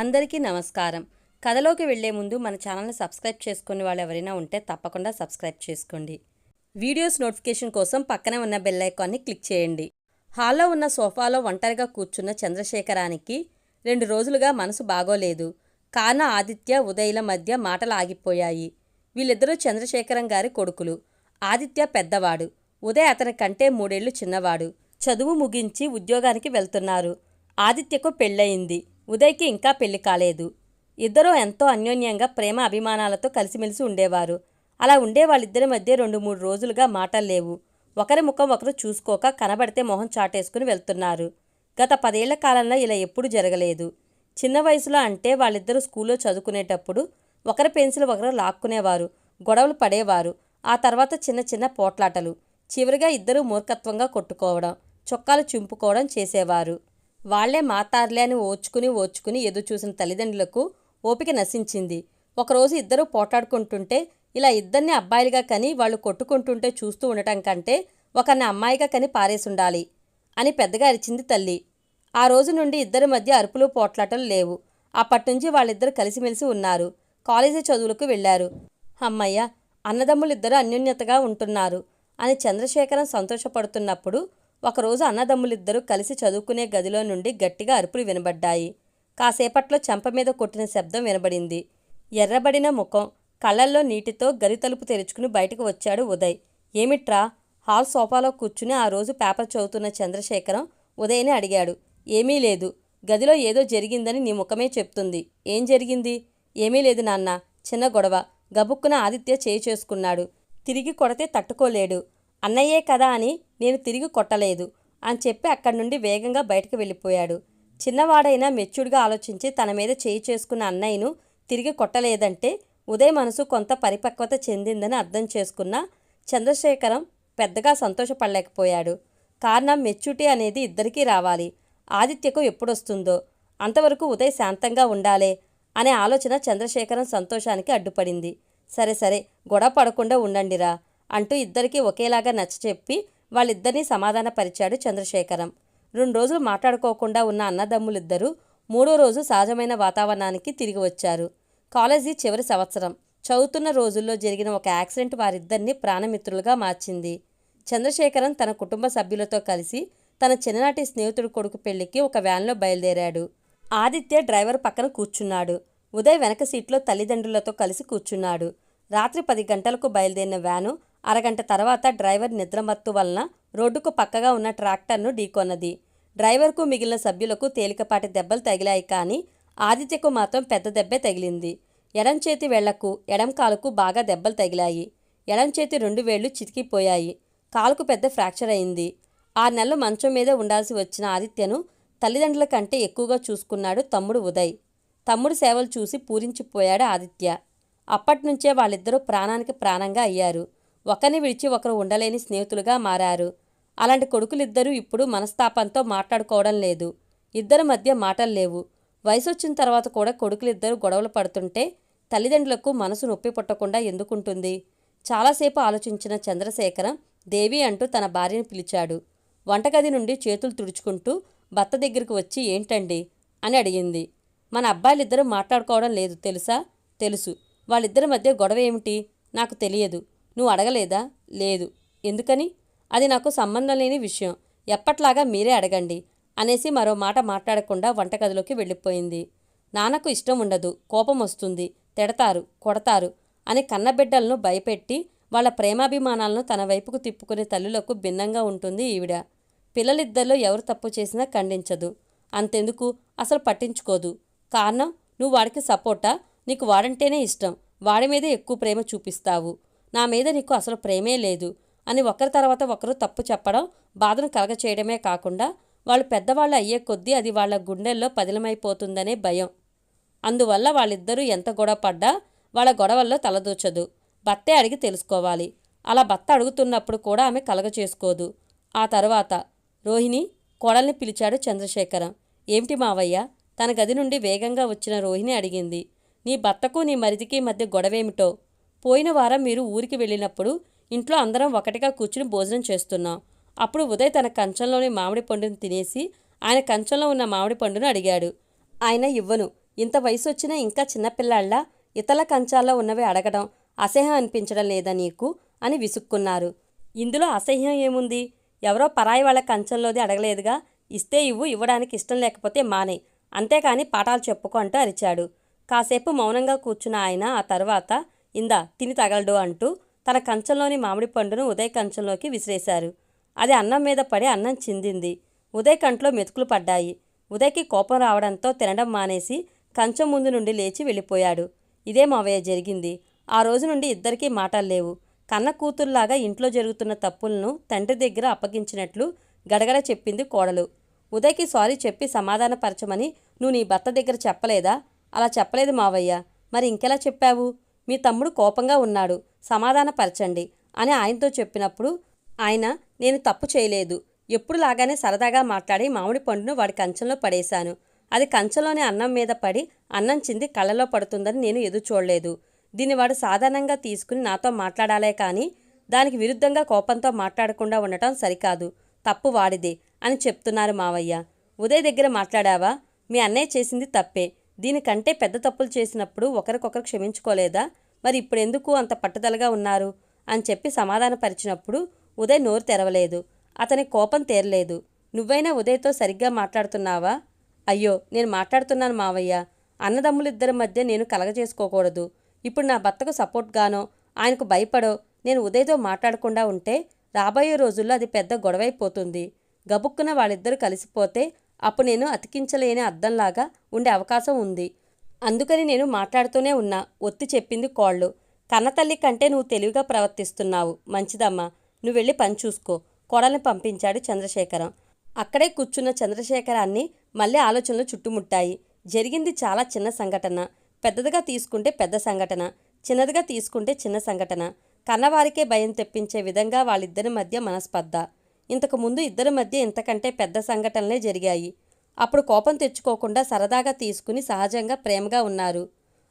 అందరికీ నమస్కారం. కథలోకి వెళ్ళే ముందు మన ఛానల్ని సబ్స్క్రైబ్ చేసుకునే వాళ్ళు ఎవరైనా ఉంటే తప్పకుండా సబ్స్క్రైబ్ చేసుకోండి. వీడియోస్ నోటిఫికేషన్ కోసం పక్కనే ఉన్న బెల్ ఐకాన్ని క్లిక్ చేయండి. హాల్లో ఉన్న సోఫాలో ఒంటరిగా కూర్చున్న చంద్రశేఖరానికి రెండు రోజులుగా మనసు బాగోలేదు. కాన ఆదిత్య ఉదయ్ల మధ్య మాటలు ఆగిపోయాయి. వీళ్ళిద్దరూ చంద్రశేఖరం గారి కొడుకులు. ఆదిత్య పెద్దవాడు. ఉదయ్ అతని కంటే మూడేళ్ళు చిన్నవాడు. చదువు ముగించి ఉద్యోగానికి వెళ్తున్నారు. ఆదిత్యకు పెళ్ళయింది. ఉదయ్కి ఇంకా పెళ్ళి కాలేదు. ఇద్దరూ ఎంతో అన్యోన్యంగా ప్రేమ అభిమానాలతో కలిసిమెలిసి ఉండేవారు. అలా ఉండే వాళ్ళిద్దరి మధ్య రెండు మూడు రోజులుగా మాటలు లేవు. ఒకరి ముఖం ఒకరు చూసుకోక కనబడితే మొహం చాటేసుకుని వెళ్తున్నారు. గత పదేళ్ళ కాలంలో ఇలా ఎప్పుడూ జరగలేదు. చిన్న వయసులో అంటే వాళ్ళిద్దరూ స్కూల్లో చదువుకునేటప్పుడు ఒకరి పెన్సిల్ ఒకరు లాక్కునేవారు గొడవలు పడేవారు. ఆ తర్వాత చిన్న చిన్న పోట్లాటలు. చివరిగా ఇద్దరూ మూర్ఖత్వంగా కొట్టుకోవడం చొక్కాలు చింపుకోవడం చేసేవారు. వాళ్ళే మాతార్లే అని ఓచుకుని ఓచుకుని ఎదురు చూసిన తల్లిదండ్రులకు ఓపిక నశించింది. ఒకరోజు ఇద్దరూ పోటాడుకుంటుంటే ఇలా ఇద్దరిని అబ్బాయిలుగా కని వాళ్ళు కొట్టుకుంటుంటే చూస్తూ ఉండటం కంటే ఒకరిని అమ్మాయిగా కని పారేసుండాలి అని పెద్దగా అరిచింది తల్లి. ఆ రోజు నుండి ఇద్దరి మధ్య అరుపులు పోట్లాటలు లేవు. అప్పటినుంచి వాళ్ళిద్దరూ కలిసిమెలిసి ఉన్నారు. కాలేజీ చదువులకు వెళ్ళారు అమ్మయ్య అన్నదమ్ములిద్దరూ అన్యోన్యతగా ఉంటున్నారు అని చంద్రశేఖరం సంతోషపడుతున్నప్పుడు ఒకరోజు అన్నదమ్ములిద్దరూ కలిసి చదువుకునే గదిలో నుండి గట్టిగా అరుపులు వినబడ్డాయి. కాసేపట్లో చెంప మీద కొట్టిన శబ్దం వినబడింది. ఎర్రబడిన ముఖం కళ్ళల్లో నీటితో గది తలుపు తెరుచుకుని బయటకు వచ్చాడు ఉదయ్. ఏమిట్రా? హాల్ సోఫాలో కూర్చుని ఆ రోజు పేపర్ చదువుతున్న చంద్రశేఖరం ఉదయ్ని అడిగాడు. ఏమీ లేదు. గదిలో ఏదో జరిగిందని నీ ముఖమే చెప్తుంది. ఏం జరిగింది? ఏమీ లేదు నాన్న. చిన్న గొడవ. గబుక్కున ఆదిత్య చేయి చేసుకున్నాడు. తిరిగి కొడితే తట్టుకోలేడు. అన్నయ్యే కదా అని నేను తిరిగి కొట్టలేదు అని చెప్పి అక్కడి నుండి వేగంగా బయటకు వెళ్ళిపోయాడు. చిన్నవాడైనా మెచ్యూర్డ్గా ఆలోచించి తన మీద చేయి చేసుకున్న అన్నయ్యను తిరిగి కొట్టలేదంటే ఉదయ్ మనసు కొంత పరిపక్వత చెందిందని అర్థం చేసుకున్న చంద్రశేఖరం పెద్దగా సంతోషపడలేకపోయాడు. కారణం మెచ్యూరిటీ అనేది ఇద్దరికీ రావాలి. ఆదిత్యకు ఎప్పుడొస్తుందో అంతవరకు ఉదయ్ శాంతంగా ఉండాలే అనే ఆలోచన చంద్రశేఖరం సంతోషానికి అడ్డుపడింది. సరే సరే గొడవ పడకుండా ఉండండిరా. అంటూ ఇద్దరికీ ఒకేలాగా నచ్చచెప్పి వాళ్ళిద్దరినీ సమాధానపరిచాడు చంద్రశేఖరం. రెండు రోజులు మాట్లాడుకోకుండా ఉన్న అన్నదమ్ములిద్దరూ మూడో రోజు సహజమైన వాతావరణానికి తిరిగి వచ్చారు. కాలేజీ చివరి సంవత్సరం. చదువుతున్న రోజుల్లో జరిగిన ఒక యాక్సిడెంట్ వారిద్దరిని ప్రాణమిత్రులుగా మార్చింది. చంద్రశేఖరం తన కుటుంబ సభ్యులతో కలిసి తన చిన్ననాటి స్నేహితుడు కొడుకు పెళ్ళికి ఒక వ్యాన్లో బయలుదేరాడు. ఆదిత్య డ్రైవర్ పక్కన కూర్చున్నాడు. ఉదయ్ వెనక సీట్లో తల్లిదండ్రులతో కలిసి కూర్చున్నాడు. రాత్రి పది గంటలకు బయలుదేరిన వ్యాను అరగంట తర్వాత డ్రైవర్ నిద్రమత్తు వలన రోడ్డుకు పక్కగా ఉన్న ట్రాక్టర్ను ఢీకొన్నది. డ్రైవర్కు మిగిలిన సభ్యులకు తేలికపాటి దెబ్బలు తగిలాయి కానీ ఆదిత్యకు మాత్రం పెద్ద దెబ్బే తగిలింది. ఎడం చేతి వేళ్ళకు ఎడం కాలుకు బాగా దెబ్బలు తగిలాయి. ఎడం చేతి రెండు వేళ్ళు చితికిపోయాయి. కాలుకు పెద్ద ఫ్రాక్చర్ అయింది. ఆరు నెలలు మంచం మీద ఉండాల్సి వచ్చిన ఆదిత్యను తల్లిదండ్రుల కంటే ఎక్కువగా చూసుకున్నాడు తమ్ముడు ఉదయ్. తమ్ముడు సేవలు చూసి పూరించిపోయాడు ఆదిత్య. అప్పటినుంచే వాళ్ళిద్దరూ ప్రాణానికి ప్రాణంగా అయ్యారు. ఒకరిని విడిచి ఒకరు ఉండలేని స్నేహితులుగా మారారు. అలాంటి కొడుకులిద్దరూ ఇప్పుడు మనస్తాపంతో మాట్లాడుకోవడం లేదు. ఇద్దరి మధ్య మాటలు లేవు. వయసు వచ్చిన తర్వాత కూడా కొడుకులిద్దరూ గొడవలు పడుతుంటే తల్లిదండ్రులకు మనసు నొప్పి పుట్టకుండా ఎందుకుంటుంది? చాలాసేపు ఆలోచించిన చంద్రశేఖరం దేవి అంటూ తన భార్యను పిలిచాడు. వంటగది నుండి చేతులు తుడుచుకుంటూ భర్త దగ్గరికి వచ్చి ఏంటండి? అని అడిగింది. మన అబ్బాయిలిద్దరూ మాట్లాడుకోవడం లేదు తెలుసా? తెలుసు. వాళ్ళిద్దరి మధ్య గొడవ ఏమిటి నాకు తెలియదు. నువ్వు అడగలేదా? లేదు. ఎందుకని? అది నాకు సంబంధం లేని విషయం. ఎప్పట్లాగా మీరే అడగండి అనేసి మరో మాట మాట్లాడకుండా వంటగదిలోకి వెళ్ళిపోయింది. నాన్నకు ఇష్టం ఉండదు. కోపం వస్తుంది. తిడతారు కొడతారు అని కన్నబిడ్డలను భయపెట్టి వాళ్ళ ప్రేమాభిమానాలను తన వైపుకు తిప్పుకునే తల్లులకు భిన్నంగా ఉంటుంది ఈవిడ. పిల్లలిద్దరిలో ఎవరు తప్పు చేసినా ఖండించదు. అంతెందుకు? అసలు పట్టించుకోదు. కారణం? నువ్వు వాడికి సపోర్టా? నీకు వాడంటేనే ఇష్టం. వాడి మీదే ఎక్కువ ప్రేమ చూపిస్తావు. నా మీద నీకు అసలు ప్రేమే లేదు అని ఒకరి తర్వాత ఒకరు తప్పు చెప్పడం బాధను కలగచేయడమే కాకుండా వాళ్ళు పెద్దవాళ్ళు అయ్యే కొద్దీ అది వాళ్ళ గుండెల్లో పదిలమైపోతుందనే భయం. అందువల్ల వాళ్ళిద్దరూ ఎంత గొడవ పడ్డా వాళ్ళ గొడవల్లో తలదూచదు. భర్తే అడిగి తెలుసుకోవాలి. అలా భర్త అడుగుతున్నప్పుడు కూడా ఆమె కలగ చేసుకోదు ఆ తర్వాత రోహిణి కోడల్ని పిలిచాడు చంద్రశేఖరం. ఏమిటి మావయ్య? తన గది నుండి వేగంగా వచ్చిన రోహిణి అడిగింది. నీ భర్తకు నీ మరిదికి మధ్య గొడవేమిటో? పోయిన వారం మీరు ఊరికి వెళ్ళినప్పుడు ఇంట్లో అందరం ఒకటిగా కూర్చుని భోజనం చేస్తున్నాం. అప్పుడు ఉదయ్ తన కంచంలోని మామిడి పండును తినేసి ఆయన కంచంలో ఉన్న మామిడి పండును అడిగాడు. ఆయన ఇవ్వను. ఇంత వయసు వచ్చినా ఇంకా చిన్నపిల్లాళ్ళ ఇతల కంచాల్లో ఉన్నవి అడగడం అసహ్యం అనిపించడం లేదా నీకు? అని విసుక్కున్నారు. ఇందులో అసహ్యం ఏముంది? ఎవరో పరాయి వాళ్ళ కంచంలోది అడగలేదుగా? ఇస్తే ఇవ్వు ఇవ్వడానికి ఇష్టం లేకపోతే మానే. అంతేకాని పాఠాలు చెప్పుకో అంటూ అరిచాడు. కాసేపు మౌనంగా కూర్చున్న ఆయన ఆ తర్వాత ఇందా తిని తగలడు అంటూ తన కంచంలోని మామిడి పండును ఉదయ్ కంచంలోకి విసిరేశారు. అది అన్నం మీద పడి అన్నం చిందింది. ఉదయ్ కంట్లో మెతుకులు పడ్డాయి. ఉదయ్కి కోపం రావడంతో తినడం మానేసి కంచం ముందు నుండి లేచి వెళ్ళిపోయాడు. ఇదే మావయ్య జరిగింది. ఆ రోజు నుండి ఇద్దరికీ మాటలు లేవు. కన్న కూతురులాగా ఇంట్లో జరుగుతున్న తప్పులను తండ్రి దగ్గర అప్పగించినట్లు గడగడ చెప్పింది కోడలు. ఉదయ్కి సారీ చెప్పి సమాధానపరచమని నువ్వు నీ భర్త దగ్గర చెప్పలేదా? అలా చెప్పలేదు మావయ్య. మరి ఇంకెలా చెప్పావు? మీ తమ్ముడు కోపంగా ఉన్నాడు సమాధానపరచండి అని ఆయనతో చెప్పినప్పుడు ఆయన నేను తప్పు చేయలేదు. ఎప్పుడు లాగానే సరదాగా మాట్లాడి మామిడి పండును వాడి కంచంలో పడేశాను. అది కంచంలోని అన్నం మీద పడి అన్నం చింది కళ్ళలో పడుతుందని నేను ఎదురు చూడలేదు. దీన్ని వాడు సాధారణంగా తీసుకుని నాతో మాట్లాడాలే కానీ దానికి విరుద్ధంగా కోపంతో మాట్లాడకుండా ఉండటం సరికాదు. తప్పు వాడిదే అని చెప్తున్నారు మావయ్య. ఉదయ్ దగ్గర మాట్లాడావా? మీ అన్నయ్య చేసింది తప్పే. దీనికంటే పెద్ద తప్పులు చేసినప్పుడు ఒకరికొకరు క్షమించుకోలేదా? మరి ఇప్పుడెందుకు అంత పట్టుదలగా ఉన్నారు? అని చెప్పి సమాధానపరిచినప్పుడు ఉదయ్ నోరు తెరవలేదు. అతని కోపం తేరలేదు. నువ్వైనా ఉదయ్తో సరిగ్గా మాట్లాడుతున్నావా? అయ్యో నేను మాట్లాడుతున్నాను మావయ్య. అన్నదమ్ములిద్దరి మధ్య నేను కలగజేసుకోకూడదు. ఇప్పుడు నా భర్తకు సపోర్ట్గానో ఆయనకు భయపడో నేను ఉదయ్తో మాట్లాడకుండా ఉంటే రాబోయే రోజుల్లో అది పెద్ద గొడవైపోతుంది. గబుక్కున వాళ్ళిద్దరూ కలిసిపోతే అప్పుడు నేను అతికించలేని అద్దంలాగా ఉండే అవకాశం ఉంది. అందుకని నేను మాట్లాడుతూనే ఉన్నా. ఒత్తి చెప్పింది కోళ్ళు. కన్నతల్లి కంటే నువ్వు తెలివిగా ప్రవర్తిస్తున్నావు. మంచిదమ్మా. నువ్వు వెళ్ళి పని చూసుకో. కోడల్ని పంపించాడు చంద్రశేఖరం. అక్కడే కూర్చున్న చంద్రశేఖరాన్ని మళ్ళీ ఆలోచనలు చుట్టుముట్టాయి. జరిగింది చాలా చిన్న సంఘటన. పెద్దదిగా తీసుకుంటే పెద్ద సంఘటన. చిన్నదిగా తీసుకుంటే చిన్న సంఘటన. కన్నవారికే భయం తెప్పించే విధంగా వాళ్ళిద్దరి మధ్య మనస్పర్ధ. ఇంతకు ముందు ఇద్దరి మధ్య ఇంతకంటే పెద్ద సంఘటనలే జరిగాయి. అప్పుడు కోపం తెచ్చుకోకుండా సరదాగా తీసుకుని సహజంగా ప్రేమగా ఉన్నారు.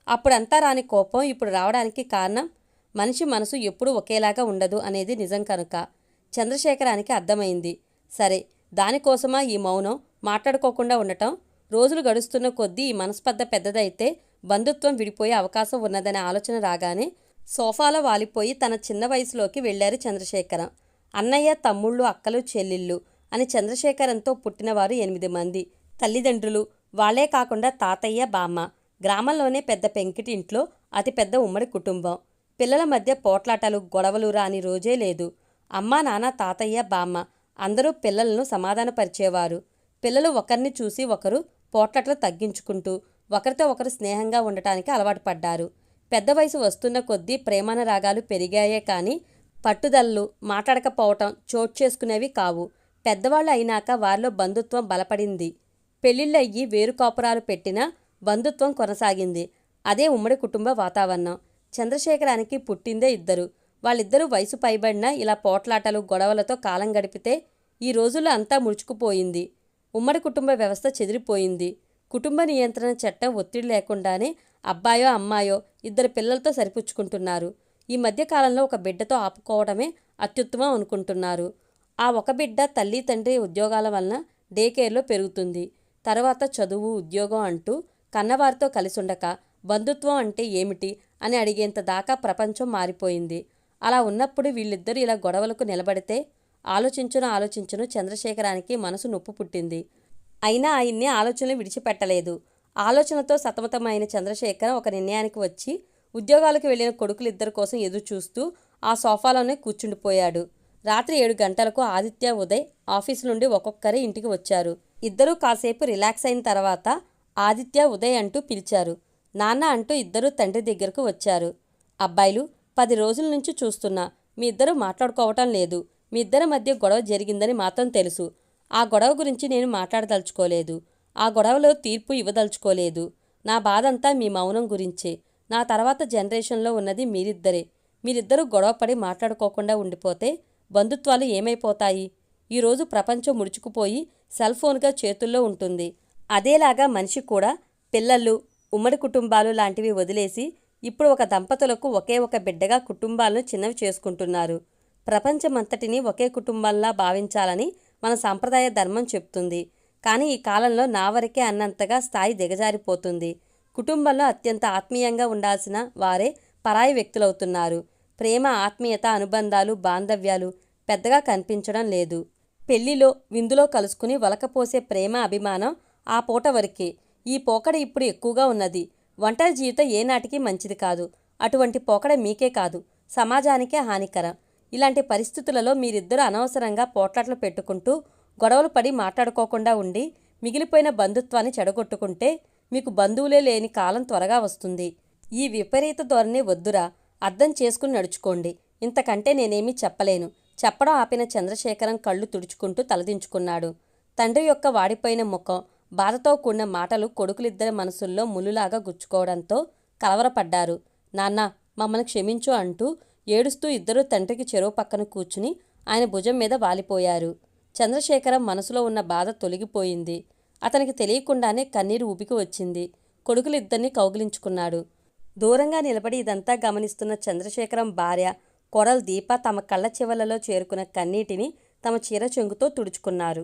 అప్పుడంతా రాని కోపం ఇప్పుడు రావడానికి కారణం మనిషి మనసు ఎప్పుడూ ఒకేలాగా ఉండదు అనేది నిజం కనుక. చంద్రశేఖరానికి అర్థమైంది. సరే దానికోసమా ఈ మౌనం? మాట్లాడుకోకుండా ఉండటం? రోజులు గడుస్తున్న కొద్దీ ఈ మనస్పర్ధ పెద్దదైతే బంధుత్వం విడిపోయే అవకాశం ఉన్నదనే ఆలోచన రాగానే సోఫాలో వాలిపోయి తన చిన్న వయసులోకి వెళ్ళారు చంద్రశేఖరం. అన్నయ్య తమ్ముళ్ళు అక్కలు చెల్లెళ్ళు అని చంద్రశేఖరంతో పుట్టినవారు ఎనిమిది మంది. తల్లిదండ్రులు. వాళ్ళే కాకుండా తాతయ్య బామ్మ. గ్రామంలోనే పెద్ద పెంకిటి ఇంట్లో అతిపెద్ద ఉమ్మడి కుటుంబం. పిల్లల మధ్య పోట్లాటలు గొడవలు రాని రోజే లేదు. అమ్మా నాన్న తాతయ్య బామ్మ అందరూ పిల్లలను సమాధానపరిచేవారు. పిల్లలు ఒకరిని చూసి ఒకరు పోట్లాటలు తగ్గించుకుంటూ ఒకరితో ఒకరు స్నేహంగా ఉండటానికి అలవాటు పడ్డారు. పెద్ద వయసు వస్తున్న కొద్దీ ప్రేమాన రాగాలు పెరిగాయే కానీ పట్టుదలలు మాట్లాడకపోవటం చోటు చేసుకునేవి కావు. పెద్దవాళ్ళు అయినాక వారిలో బంధుత్వం బలపడింది. పెళ్ళిళ్ళయ్యి వేరు కాపురాలు పెట్టినా బంధుత్వం కొనసాగింది. అదే ఉమ్మడి కుటుంబ వాతావరణం. చంద్రశేఖరానికి పుట్టిందే ఇద్దరు. వాళ్ళిద్దరూ వయసు పైబడిన ఇలా పోట్లాటలు గొడవలతో కాలం గడిపితే ఈ రోజుల్లో అంతా ముడుచుకుపోయింది. ఉమ్మడి కుటుంబ వ్యవస్థ చెదిరిపోయింది. కుటుంబ నియంత్రణ చట్టం ఒత్తిడి లేకుండానే అబ్బాయో అమ్మాయో ఇద్దరు పిల్లలతో సరిపుచ్చుకుంటున్నారు. ఈ మధ్యకాలంలో ఒక బిడ్డతో ఆపుకోవడమే అత్యుత్తమం అనుకుంటున్నారు. ఆ ఒక బిడ్డ తల్లి తండ్రి ఉద్యోగాల వలన డే కేర్లో పెరుగుతుంది. తర్వాత చదువు ఉద్యోగం అంటూ కన్నవారితో కలిసి ఉండక బంధుత్వం అంటే ఏమిటి అని అడిగేంత దాకా ప్రపంచం మారిపోయింది. అలా ఉన్నప్పుడు వీళ్ళిద్దరూ ఇలా గొడవలకు నిలబడితే ఆలోచించును ఆలోచించును చంద్రశేఖరానికి మనసు నొప్పు పుట్టింది. అయినా ఆయన్ని ఆలోచనలు విడిచిపెట్టలేదు. ఆలోచనతో సతమతమైన చంద్రశేఖర్ ఒక నిర్ణయానికి వచ్చి ఉద్యోగాలకు వెళ్ళిన కొడుకులిద్దరి కోసం ఎదురు చూస్తూ ఆ సోఫాలోనే కూర్చుండిపోయాడు. రాత్రి ఏడు గంటలకు ఆదిత్య ఉదయ్ ఆఫీసు నుండి ఒక్కొక్కరే ఇంటికి వచ్చారు. ఇద్దరూ కాసేపు రిలాక్స్ అయిన తర్వాత ఆదిత్య ఉదయ్ అంటూ పిలిచారు. నాన్న అంటూ ఇద్దరూ తండ్రి దగ్గరకు వచ్చారు. అబ్బాయిలు పది రోజుల నుంచి చూస్తున్నా. మీ ఇద్దరు మాట్లాడుకోవటం లేదు. మీ ఇద్దరి మధ్య గొడవ జరిగిందని మాత్రం తెలుసు. ఆ గొడవ గురించి నేను మాట్లాడదలుచుకోలేదు. ఆ గొడవలో తీర్పు ఇవ్వదలుచుకోలేదు. నా బాధంతా మీ మౌనం గురించే. నా తర్వాత జనరేషన్లో ఉన్నది మీరిద్దరే. మీరిద్దరూ గొడవపడి మాట్లాడుకోకుండా ఉండిపోతే బంధుత్వాలు ఏమైపోతాయి? ఈరోజు ప్రపంచం ముడుచుకుపోయి సెల్ ఫోన్గా చేతుల్లో ఉంటుంది. అదేలాగా మనిషి కూడా పిల్లలు ఉమ్మడి కుటుంబాలు లాంటివి వదిలేసి ఇప్పుడు ఒక దంపతులకు ఒకే ఒక బిడ్డగా కుటుంబాలను చిన్నవి చేసుకుంటున్నారు. ప్రపంచమంతటిని ఒకే కుటుంబంలా భావించాలని మన సాంప్రదాయ ధర్మం చెప్తుంది. కానీ ఈ కాలంలో నా వరకే అన్నంతగా స్థాయి దిగజారిపోతుంది. కుటుంబంలో అత్యంత ఆత్మీయంగా ఉండాల్సిన వారే పరాయి వ్యక్తులవుతున్నారు. ప్రేమ ఆత్మీయత అనుబంధాలు బాంధవ్యాలు పెద్దగా కనిపించడం లేదు. పెళ్ళిలో విందులో కలుసుకుని వలకపోసే ప్రేమ అభిమానం ఆ పూట వరకే. ఈ పోకడ ఇప్పుడు ఎక్కువగా ఉన్నది. ఒంటరి జీవితం ఏనాటికి మంచిది కాదు. అటువంటి పోకడ మీకే కాదు. సమాజానికే హానికరం. ఇలాంటి పరిస్థితులలో మీరిద్దరూ అనవసరంగా పోట్లాట్లు పెట్టుకుంటూ గొడవలు పడి మాట్లాడుకోకుండా ఉండి మిగిలిపోయిన బంధుత్వాన్ని చెడగొట్టుకుంటే మీకు బంధువులే లేని కాలం త్వరగా వస్తుంది. ఈ విపరీత ధోరణి వద్దురా అర్థం చేసుకుని నడుచుకోండి. ఇంతకంటే నేనేమీ చెప్పలేను. చెప్పడం ఆపిన చంద్రశేఖరం కళ్ళు తుడుచుకుంటూ తలదించుకున్నాడు. తండ్రి యొక్క వాడిపోయిన ముఖం బాధతో కూడిన మాటలు కొడుకులిద్దరి మనసుల్లో ములులాగా గుచ్చుకోవడంతో కలవరపడ్డారు. నాన్న మమ్మల్ని క్షమించు అంటూ ఏడుస్తూ ఇద్దరూ తండ్రికి చెరువు పక్కన కూర్చుని ఆయన భుజం మీద వాలిపోయారు. చంద్రశేఖరం మనసులో ఉన్న బాధ తొలగిపోయింది. అతనికి తెలియకుండానే కన్నీరు ఉబికి వచ్చింది. కొడుకులిద్దరినీ కౌగిలించుకున్నాడు. దూరంగా నిలబడి ఇదంతా గమనిస్తున్న చంద్రశేఖరం భార్య కొడలు దీప తమ కళ్ళ చివలలో చేరుకున్న కన్నీటిని తమ చీర చెంగుతో తుడుచుకున్నారు.